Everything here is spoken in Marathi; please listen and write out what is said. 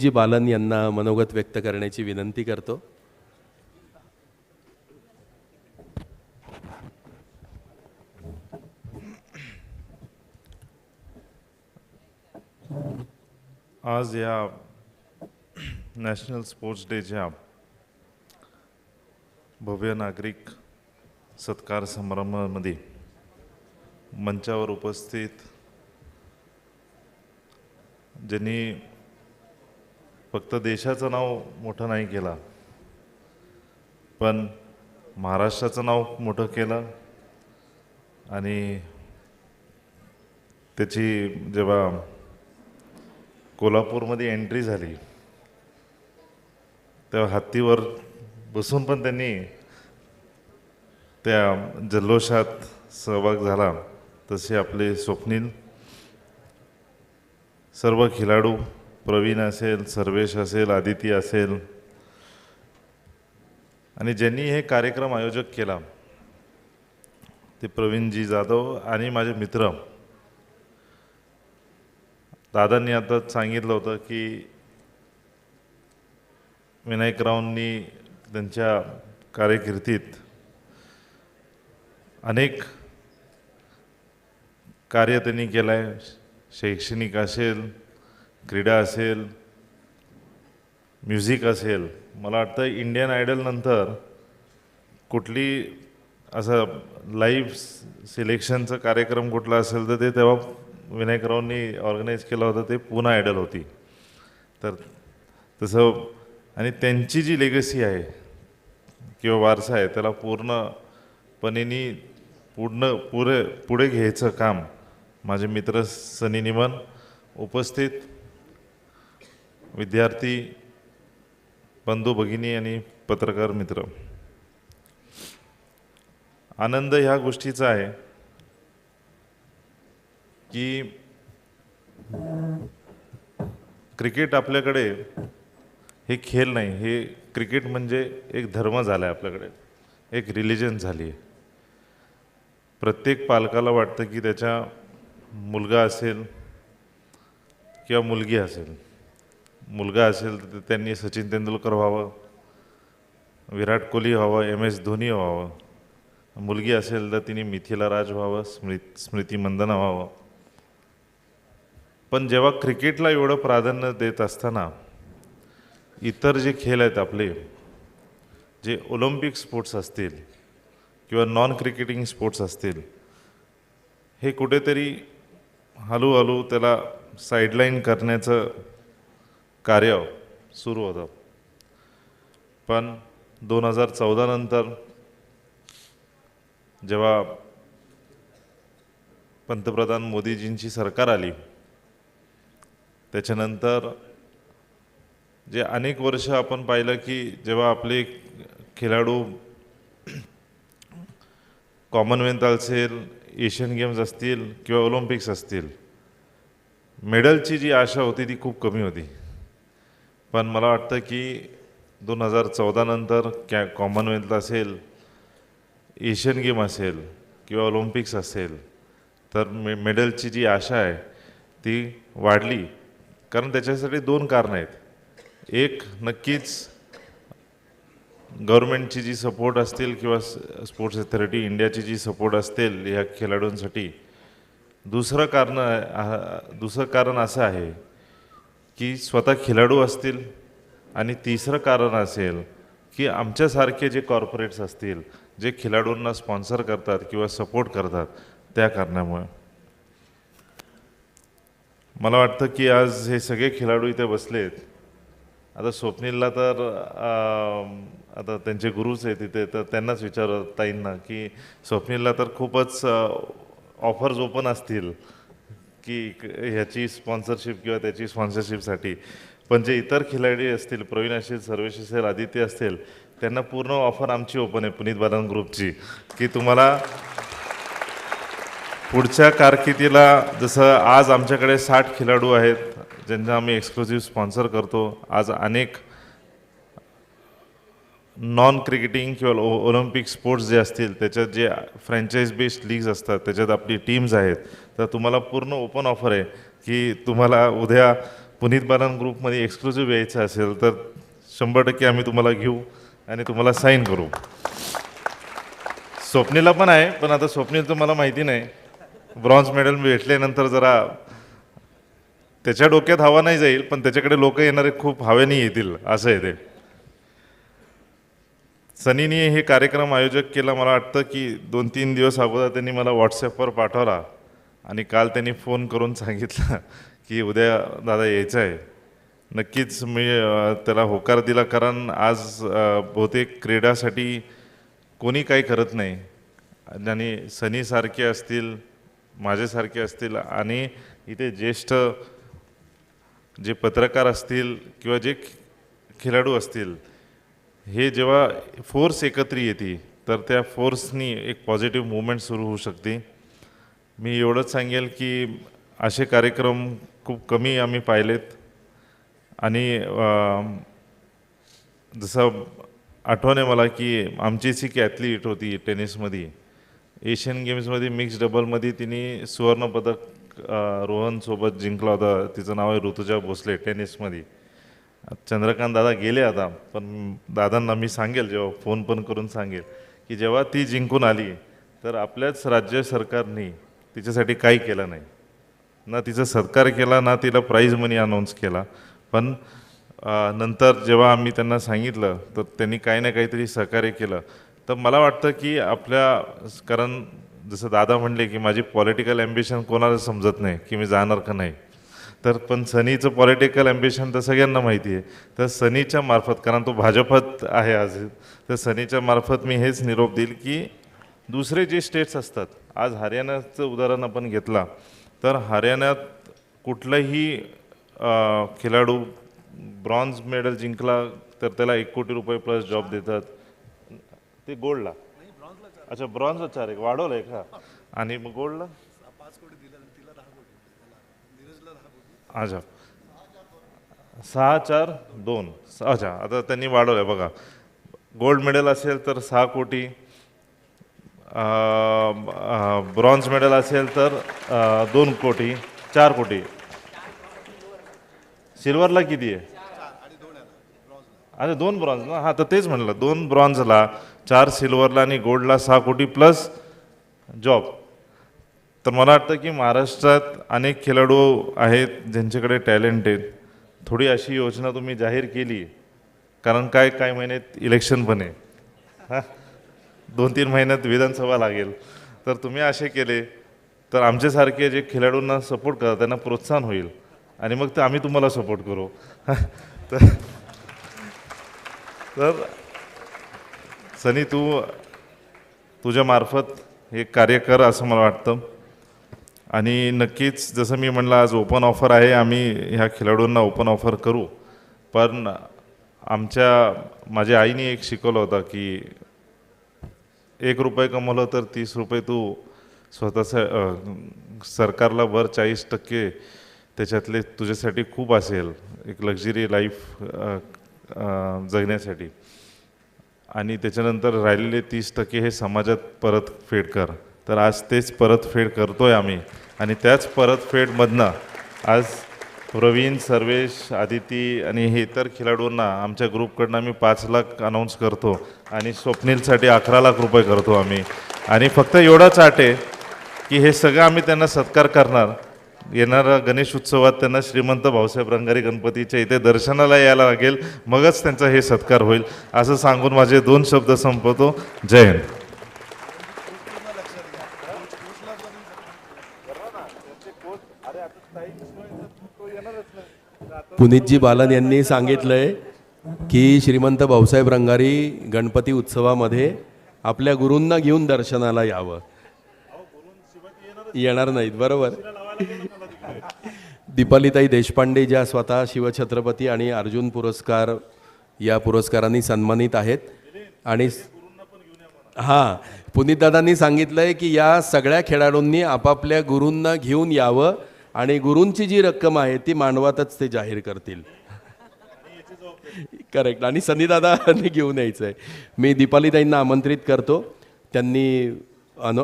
जी बालन यांना मनोगत व्यक्त करण्याची विनंती करतो. आज या नॅशनल स्पोर्ट्स डेच्या भव्य नागरिक सत्कार समारंभामध्ये मंचावर उपस्थित ज्यांनी फक्त देशाचं नाव मोठं नाही केलं. पण महाराष्ट्राचं नाव मोठं केलं. आणि त्याची जेव्हा कोल्हापूरमध्ये एंट्री झाली तेव्हा हत्तीवर बसून पण त्यांनी त्या जल्लोषात सहभाग झाला. तसे आपले स्वप्नील सर्व खेळाडू प्रवीण असेल सर्वेश असेल आदिती असेल. आणि ज्यांनी हे कार्यक्रम आयोजक केला ते प्रवीणजी जाधव आणि माझे मित्र. दादांनी आता सांगितलं होतं की विनायकरावांनी त्यांच्या कार्यकिर्दीत अनेक कार्य त्यांनी केलं आहे शैक्षणिक असेल क्रीडा असेल म्युझिक असेल मला वाटतं इंडियन आयडलनंतर कुठली असं लाईव्ह सिलेक्शनचा कार्यक्रम कुठला असेल तर ते तेव्हा विनायकरावांनी ऑर्गनाईज केलं होतं ते पुन्हा आयडल होती. तर तसं आणि त्यांची जी लेगसी आहे किंवा वारसा आहे त्याला पूर्णपणेनी पूर्ण पुरे पुढे घ्यायचं काम माझे मित्र सनी निमन उपस्थित विद्यार्थी बंधू भगिनी आणि पत्रकार मित्र आनंद ह्या गोष्टीचा आहे की क्रिकेट आपल्याकडे हे खेळ नाही हे क्रिकेट म्हणजे एक धर्म झाला आहे आपल्याकडे एक रिलिजन झाली आहे प्रत्येक पालकाला वाटतं की त्याच्या मुलगा असेल किंवा मुलगी असेल. मुलगा असेल तर त्यांनी सचिन तेंडुलकर व्हावं विराट कोहली व्हावं एम एस धोनी व्हावं. मुलगी असेल तर तिने मिथिला राज व्हावं स्मृ स्मृती मंदना व्हावं. पण जेव्हा क्रिकेटला एवढं प्राधान्य देत असताना इतर जे खेळ आहेत आपले जे ओलंपिक स्पोर्ट्स असतील किंवा नॉन क्रिकेटिंग स्पोर्ट्स असतील हे कुठेतरी हळूहळू त्याला साईडलाईन करण्याचं कार्य सुरू होतं. पण दोन हजार चौदानंतर जेव्हा पंतप्रधान मोदीजींची सरकार आली त्याच्यानंतर जे अनेक वर्ष आपण पाहिलं की जेव्हा आपले खेळाडू कॉमनवेल्थ असेल एशियन गेम्स असतील किंवा ऑलिम्पिक्स असतील मेडलची जी आशा होती ती खूप कमी होती. पण मला वाटतं की दोन हजार चौदानंतर कॅ कॉमनवेल्थ असेल एशियन गेम असेल किंवा ऑलिम्पिक्स असेल तर मे मेडलची जी आशा आहे ती वाढली. कारण त्याच्यासाठी दोन कारणं आहेत. एक नक्कीच गव्हर्मेंटची जी सपोर्ट असतील किंवा स्पोर्ट्स अथॉरिटी इंडियाची जी सपोर्ट असतील ह्या खेळाडूंसाठी. दुसरं कारण दुसरं कारण असं आहे की स्वतः खेळाडू असतील आणि तिसरं कारण असेल की आमच्यासारखे जे कॉर्पोरेट्स असतील जे खेळाडूंना स्पॉन्सर करतात किंवा सपोर्ट करतात त्या कारणामुळे. मला वाटतं की आज हे सगळे खेळाडू इथे बसलेत. आता स्वप्नीलला तर आता त्यांचे गुरुच आहेत तिथे तर त्यांनाच विचारत ताईंना की स्वप्नीलला तर खूपच ऑफर्स ओपन असतील. की ह्याची स्पॉन्सरशिप किंवा त्याची स्पॉन्सरशिपसाठी पण जे इतर खिलाडी असतील प्रवीण असेल सर्वेश असेल आदित्य असतील त्यांना पूर्ण ऑफर आमची ओपन आहे पुनीत बालन ग्रुपची की तुम्हाला पुढच्या कारकिर्दीला जसं आज आमच्याकडे साठ खेळाडू आहेत ज्यांना आम्ही एक्सक्लुझिव्ह स्पॉन्सर करतो. आज अनेक नॉन क्रिकेटिंग किंवा ओ स्पोर्ट्स जे असतील त्याच्यात जे फ्रँचाईज बेस्ड लीग्स असतात त्याच्यात आपली टीम्स आहेत तर तुम्हाला पूर्ण ओपन ऑफर आहे की तुम्हाला उद्या पुनीत बालन ग्रुपमध्ये एक्सक्लुझिव्ह यायचं असेल तर शंभर टक्के आम्ही तुम्हाला घेऊ आणि तुम्हाला साईन करू. स्वप्नीला पण आहे पण आता स्वप्नील तुम्हाला माहिती नाही. ब्रॉन्झ मेडल भेटल्यानंतर जरा त्याच्या डोक्यात हवा नाही जाईल पण त्याच्याकडे लोक येणारे खूप हवेने येतील असं आहे ते. सनीने हे कार्यक्रम आयोजक केला. मला वाटतं की दोन तीन दिवस अगोदर त्यांनी मला व्हॉट्सॲपवर पाठवला आणि काल त्यांनी फोन करून सांगितलं की उद्या दादा यायचं आहे नक्कीच मी त्याला होकार दिला कारण आज बहुतेक क्रीडासाठी कोणी काही करत नाही. आणि सनीसारखे असतील माझ्यासारखे असतील आणि इथे ज्येष्ठ जे पत्रकार असतील किंवा जे खेळाडू असतील हे जेव्हा फोर्स एकत्र येते तर त्या फोर्सनी एक पॉझिटिव्ह मुवमेंट सुरू होऊ शकते. मी एवढंच सांगेल की असे कार्यक्रम खूप कमी आम्ही पाहिलेत. आणि जसं आठवण आहे मला की आमचीच एक ॲथलीट होती टेनिसमध्ये. एशियन गेम्समध्ये मिक्स डबलमध्ये तिने सुवर्णपदक रोहनसोबत जिंकला होता. तिचं नाव आहे ऋतुजा भोसले टेनिसमध्ये. चंद्रकांत दादा गेले आता पण दादांना मी सांगेल जेव्हा फोन पण करून सांगेल की जेव्हा ती जिंकून आली तर आपल्याच राज्य सरकारने तिच्यासाठी काही केलं नाही. ना तिचा सत्कार केला ना तिला प्राईज मनी अनाऊन्स केला. पण नंतर जेव्हा आम्ही त्यांना सांगितलं तर त्यांनी काही ना काहीतरी सहकार्य केलं. तर मला वाटतं की आपल्या कारण जसं दादा म्हणले की माझी पॉलिटिकल ॲम्बिशन कोणाला समजत नाही की मी जाणार का नाही. तर पण सनीचं पॉलिटिकल ॲम्बिशन तर सगळ्यांना माहिती आहे. तर सनीच्या मार्फत कारण तो भाजपात आहे आज तर सनीच्या मार्फत मी हेच निरोप देईल की दुसरे जे स्टेट्स असतात आज हरियाणाचं उदाहरण आपण घेतला तर हरियाणात कुठलाही खेळाडू ब्रॉन्झ मेडल जिंकला तर त्याला एक कोटी रुपये प्लस जॉब देतात. ते गोल्डला अच्छा ब्रॉन्झ चार एक वाढवलं आहे का? आणि मग गोल्डला अच्छा सहा चार दोन. अच्छा आता त्यांनी वाढवलं आहे बघा. गोल्ड मेडल असेल तर सहा कोटी. ब्रॉन्झ मेडल असेल तर दोन कोटी चार कोटी. सिल्वरला किती आहे? अरे दोन ब्रॉन्झ ना? हां तर तेच म्हणलं. दोन ब्रॉन्झला चार सिल्वरला आणि गोल्डला सहा कोटी प्लस जॉब तर मला वाटतं की महाराष्ट्रात अनेक खेळाडू आहेत ज्यांच्याकडे टॅलेंट आहेत. थोडी अशी योजना तुम्ही जाहीर केली. कारण काय काय महिन्यात इलेक्शन पण आहे. हां? दोन तीन महिन्यात विधानसभा लागेल. तर तुम्ही असे केले तर आमच्यासारखे जे खेळाडूंना सपोर्ट करा त्यांना प्रोत्साहन होईल. आणि मग ते आम्ही तुम्हाला सपोर्ट करू. तर तर सनी तू तुझ्यामार्फत हे कार्य कर असं मला वाटतं. आणि नक्कीच जसं मी म्हणलं आज ओपन ऑफर आहे आम्ही ह्या खेळाडूंना ओपन ऑफर करू. पण आमच्या माझ्या आईने एक शिकवलं होतं की एक रुपये कमवलं तर तीस रुपये तू स्वतःचं सरकारला वर चाळीस टक्के त्याच्यातले तुझ्यासाठी खूप असेल एक लक्झरी लाईफ जगण्यासाठी. आणि त्याच्यानंतर राहिलेले तीस टक्के हे समाजात परत फेड कर. तर आज तेच परतफेड करतोय आम्ही. आणि त्याच परतफेडमधनं आज प्रवीण सर्वेश आदिती आणि हे इतर खेळाडूंना आमच्या ग्रुपकडनं आम्ही पाच लाख अनाऊन्स करतो आणि स्वप्नीलसाठी अकरा लाख रुपये करतो आम्ही. आणि फक्त एवढाच आटे आहे की हे सगळं आम्ही त्यांना सत्कार करणार. येणाऱ्या गणेश उत्सवात त्यांना श्रीमंत भाऊसाहेब रंगारी गणपतीच्या इथे दर्शनाला यायला लागेल. मगच त्यांचा हे सत्कार होईल. असं सांगून माझे दोन शब्द संपवतो. जय हिंद. पुनीतजी बालन यांनी सांगितलंय की श्रीमंत भाऊसाहेब रंगारी गणपती उत्सवामध्ये आपल्या गुरूंना घेऊन दर्शनाला यावं. येणार नाहीत बरोबर? दीपालीताई देशपांडे ज्या स्वतः शिवछत्रपती आणि अर्जुन पुरस्कार या पुरस्कारांनी सन्मानित आहेत आणि हां पुनीतदादांनी सांगितलं आहे की या सगळ्या खेळाडूंनी आपापल्या गुरूंना घेऊन यावं आणि गुरूंची जी रक्कम आहे ती मांडवातच ते जाहीर करतील. करेक्ट आणि सनीदादांनी घेऊन यायचं आहे मी दीपालीताईंना आमंत्रित करतो. त्यांनी अनु